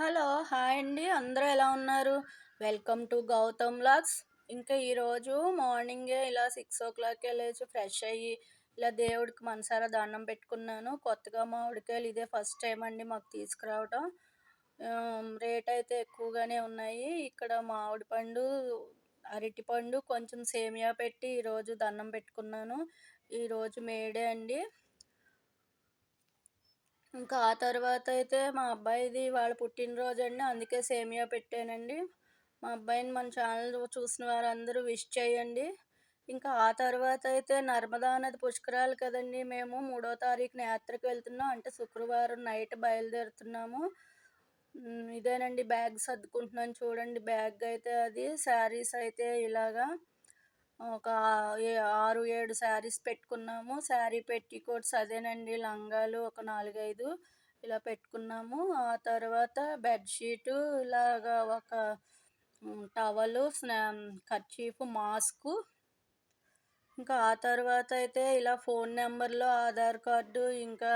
Hello hi అండి. అందరూ ఎలా ఉన్నారు? వెల్కమ్ టు గౌతమ్ లాగ్స్ ఇంకా ఈరోజు మార్నింగే ఇలా సిక్స్ ఓ క్లాక్కే లేచి ఫ్రెష్ అయ్యి ఇలా దేవుడికి మనసారా దండం పెట్టుకున్నాను. కొత్తగా మామిడికాయలు ఇదే ఫస్ట్ టైం అండి మాకు తీసుకురావటం. రేట్ అయితే ఎక్కువగానే ఉన్నాయి. ఇక్కడ మామిడి పండు అరటిపండు కొంచెం సేమియా పెట్టి ఈరోజు దండం పెట్టుకున్నాను. ఈరోజు మేడే అండి. ఇంకా ఆ తర్వాత అయితే మా అబ్బాయిది వాళ్ళ పుట్టినరోజు అండి అందుకే సేమియా పెట్టానండి. మా అబ్బాయిని మన ఛానల్ చూసిన వారందరూ విష్ చేయండి. ఇంకా ఆ తర్వాత అయితే నర్మదా నది పుష్కరాలు కదండి. మేము మూడో తారీఖున యాత్రకు వెళ్తున్నాం. అంటే శుక్రవారం నైట్ బయలుదేరుతున్నాము. ఇదేనండి బ్యాగ్ సర్దుకుంటున్నాను. చూడండి బ్యాగ్ అయితే అది శారీస్ అయితే ఇలాగా ఒక ఆరు ఏడు శారీస్ పెట్టుకున్నాము. శారీ పెట్టికోట్స్ అదేనండి. లంగాలు ఒక నాలుగైదు ఇలా పెట్టుకున్నాము. ఆ తర్వాత బెడ్షీటు ఇలాగా ఒక టవలు స్నా కర్చీఫ్ మాస్కు. ఇంకా ఆ తర్వాత అయితే ఇలా ఫోన్ నెంబర్లో ఆధార్ కార్డు ఇంకా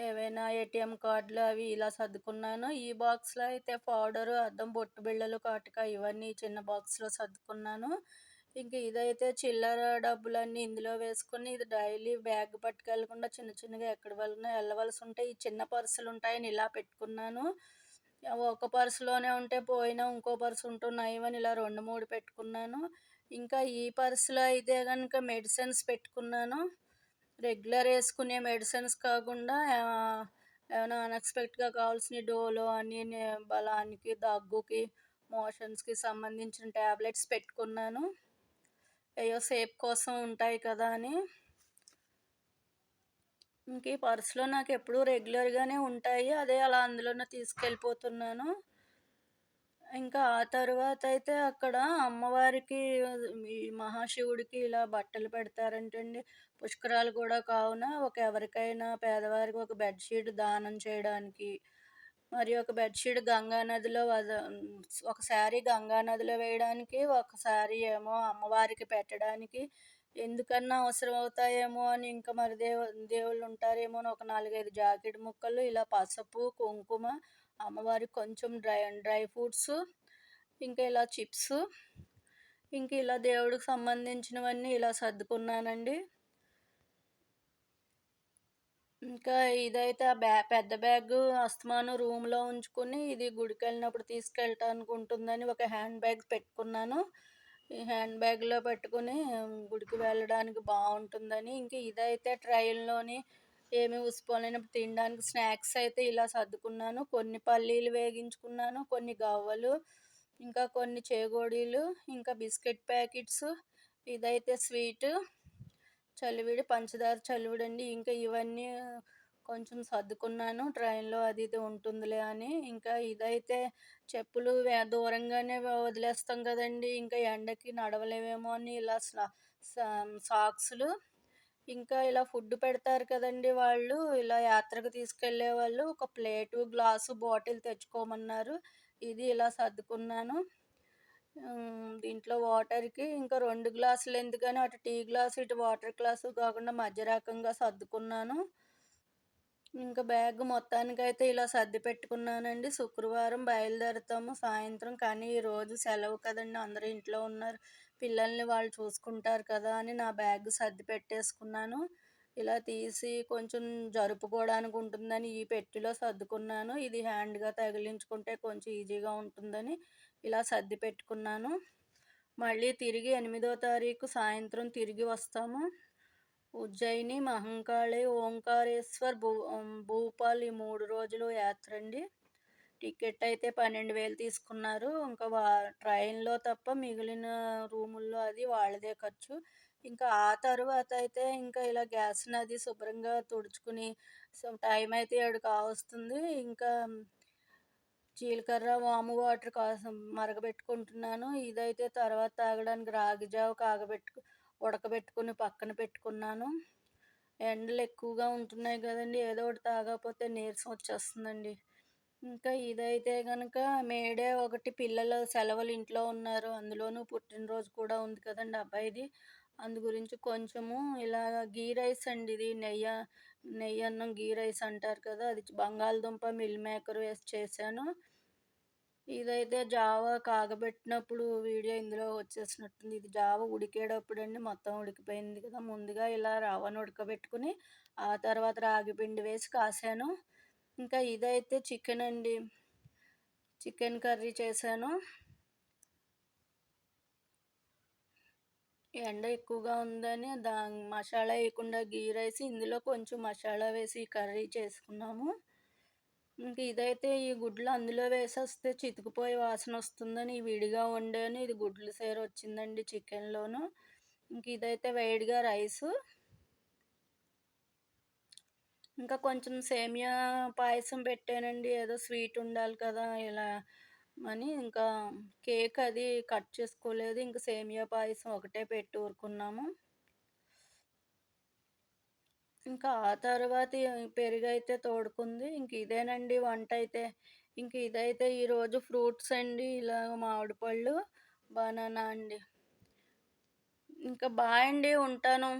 ఏవైనా ఏటీఎం కార్డులు అవి ఇలా సర్దుకున్నాను. ఈ బాక్స్లో అయితే పౌడరు అద్దం బొట్టు బిళ్ళలు కాటుక ఇవన్నీ చిన్న బాక్స్లో సర్దుకున్నాను. ఇంక ఇదైతే చిల్లర డబ్బులన్నీ ఇందులో వేసుకుని ఇది డైలీ బ్యాగ్ పట్టుకెళ్ళకుండా చిన్న చిన్నగా ఎక్కడి వలన వెళ్ళవలసి ఉంటే ఈ చిన్న పర్సులు ఉంటాయని ఇలా పెట్టుకున్నాను. ఒక పర్సులోనే ఉంటే పోయినా ఇంకో పర్సు ఉంటున్నాయని ఇలా రెండు మూడు పెట్టుకున్నాను. ఇంకా ఈ పర్సులో అయితే కనుక మెడిసిన్స్ పెట్టుకున్నాను. రెగ్యులర్ వేసుకునే మెడిసిన్స్ కాకుండా ఏమైనా అన్ఎక్స్పెక్ట్గా కావాల్సిన డోలో అని బలానికి దగ్గుకి మోషన్స్కి సంబంధించిన ట్యాబ్లెట్స్ పెట్టుకున్నాను. అయ్యో సేఫ్ కోసం ఉంటాయి కదా అని. ఇంక ఈ పర్సులో నాకు ఎప్పుడూ రెగ్యులర్గానే ఉంటాయి. అదే అలా అందులోనే తీసుకెళ్ళిపోతున్నాను. ఇంకా ఆ తర్వాత అయితే అక్కడ అమ్మవారికి ఈ మహాశివుడికి ఇలా బట్టలు పెడతారంటండి. పుష్కరాలు కూడా కావున ఒక ఎవరికైనా పేదవారికి ఒక బెడ్షీట్ దానం చేయడానికి మరి ఒక బెడ్షీట్ గంగా నదిలో ఒక శారీ గంగా నదిలో వేయడానికి ఒక శారీ ఏమో అమ్మవారికి పెట్టడానికి ఎందుకన్నా అవసరం అవుతాయేమో అని ఇంకా మరి దేవు దేవుళ్ళు ఉంటారేమో అని ఒక నాలుగైదు జాకెట్ ముక్కలు ఇలా పసుపు కుంకుమ అమ్మవారికి కొంచెం డ్రై డ్రై ఫ్రూట్స్ ఇంకా ఇలా చిప్స్ ఇంక ఇలా దేవుడికి సంబంధించినవన్నీ ఇలా సర్దుకున్నానండి. ఇంకా ఇదైతే ఆ బ్యా పెద్ద బ్యాగ్ అస్తమాను రూమ్లో ఉంచుకుని ఇది గుడికి వెళ్ళినప్పుడు తీసుకెళ్ళటానికి ఉంటుందని ఒక హ్యాండ్ బ్యాగ్ పెట్టుకున్నాను. ఈ హ్యాండ్ బ్యాగ్లో పెట్టుకుని గుడికి వెళ్ళడానికి బాగుంటుందని. ఇంకా ఇదైతే ట్రైన్లోని ఏమి ఉసిపోలేనప్పుడు తినడానికి స్నాక్స్ అయితే ఇలా సర్దుకున్నాను. కొన్ని పల్లీలు వేగించుకున్నాను కొన్ని గవ్వలు ఇంకా కొన్ని చేగోడీలు ఇంకా బిస్కెట్ ప్యాకెట్స్ ఇదైతే స్వీట్. చలివిడి పంచదార చలివిడి అండి ఇంకా ఇవన్నీ కొంచెం సర్దుకున్నాను. ట్రైన్లో అది ఇది ఉంటుందిలే అని. ఇంకా ఇదైతే చెప్పులు దూరంగానే వదిలేస్తాం కదండి. ఇంకా ఎండకి నడవలేవేమో అని ఇలా సాక్స్లు. ఇంకా ఇలా ఫుడ్ పెడతారు కదండి వాళ్ళు. ఇలా యాత్రకు తీసుకెళ్ళే వాళ్ళు ఒక ప్లేటు గ్లాసు బాటిల్ తెచ్చుకోమన్నారు. ఇది ఇలా సర్దుకున్నాను. దీంట్లో వాటర్కి ఇంకా రెండు గ్లాసులు ఎందుకని అటు టీ గ్లాసు ఇటు వాటర్ గ్లాసు కాకుండా మధ్య రకంగా సర్దుకున్నాను. ఇంకా బ్యాగ్ మొత్తానికి అయితే ఇలా సర్ది పెట్టుకున్నానండి. శుక్రవారం బయలుదేరుతాము సాయంత్రం. కానీ ఈరోజు సెలవు కదండి అందరూ ఇంట్లో ఉన్నారు. పిల్లల్ని వాళ్ళు చూసుకుంటారు కదా అని నా బ్యాగ్ సర్ది పెట్టేసుకున్నాను. ఇలా తీసి కొంచెం జరుపుకోవడానికి ఉంటుందని ఈ పెట్టిలో సర్దుకున్నాను. ఇది హ్యాండ్గా తగిలించుకుంటే కొంచెం ఈజీగా ఉంటుందని ఇలా సర్ది పెట్టుకున్నాను. మళ్ళీ తిరిగి ఎనిమిదో తారీఖు సాయంత్రం తిరిగి వస్తాము. ఉజ్జయిని మహంకాళి ఓంకారేశ్వర్ భూ భూపాల్ ఈ మూడు రోజులు యాత్ర అండి టికెట్ అయితే పన్నెండు వేలు తీసుకున్నారు. ఇంకా వా ట్రైన్లో తప్ప మిగిలిన రూముల్లో అది వాళ్ళదే ఖర్చు. ఇంకా ఆ తర్వాత అయితే ఇంకా ఇలా గ్యాస్ నది శుభ్రంగా తుడుచుకుని టైం అయితే ఏడు కావస్తుంది ఇంకా జీలకర్ర వాము వాటర్ కోసం మరగబెట్టుకుంటున్నాను. ఇదైతే తర్వాత తాగడానికి రాగిజావ కాగబెట్టుకు ఉడకబెట్టుకుని పక్కన పెట్టుకున్నాను. ఎండలు ఎక్కువగా ఉంటున్నాయి కదండి ఏదో ఒకటి తాగకపోతే నీరసం వచ్చేస్తుందండి. ఇంకా ఇదైతే కనుక మేడే ఒకటి పిల్లలు సెలవులు ఇంట్లో ఉన్నారు. అందులోనూ పుట్టినరోజు కూడా ఉంది కదండి అబ్బాయిది. అందు గురించి కొంచెము ఇలా గీ రైస్ అండి ఇది. నెయ్యి నెయ్యి అన్నం గీ రైస్ అంటారు కదా. అది బంగాళదుంప మిల్ మేకర్ వేసి చేశాను. ఇదైతే జావా కాగబెట్టినప్పుడు వీడియో ఇందులో వచ్చేసినట్టుంది. ఇది జావ ఉడికేటప్పుడు అండి మొత్తం ఉడికిపోయింది కదా. ముందుగా ఇలా రవ్వను ఉడకబెట్టుకుని ఆ తర్వాత రాగి పిండి వేసి కాసాను. ఇంకా ఇదైతే చికెన్ అండి. చికెన్ కర్రీ చేశాను. ఎండ ఎక్కువగా ఉందని దా మసాలా వేయకుండా గీ రైస్ ఇందులో కొంచెం మసాలా వేసి కర్రీ చేసుకున్నాము. ఇంకా ఇదైతే ఈ గుడ్లు అందులో వేసేస్తే చితికిపోయి వాసన వస్తుందని విడిగా వండాను. ఇది గుడ్లు సేర వచ్చిందండి చికెన్లోను. ఇంక ఇదైతే వేడిగా రైసు. ఇంకా కొంచెం సేమియా పాయసం పెట్టానండి. ఏదో స్వీట్ ఉండాలి కదా ఇలా అని. ఇంకా కేక్ అది కట్ చేసుకోలేదు. ఇంకా సేమియా పాయసం ఒకటే పెట్టి ఊరుకున్నాము. ఇంకా ఆ తర్వాత పెరుగు అయితే తోడుకుంది. ఇంక ఇదేనండి వంట అయితే. ఇంక ఇదైతే ఈరోజు ఫ్రూట్స్ అండి. ఇలా మామిడి పళ్ళు బనానా అండి. ఇంకా బాయ్ అండి ఉంటాను.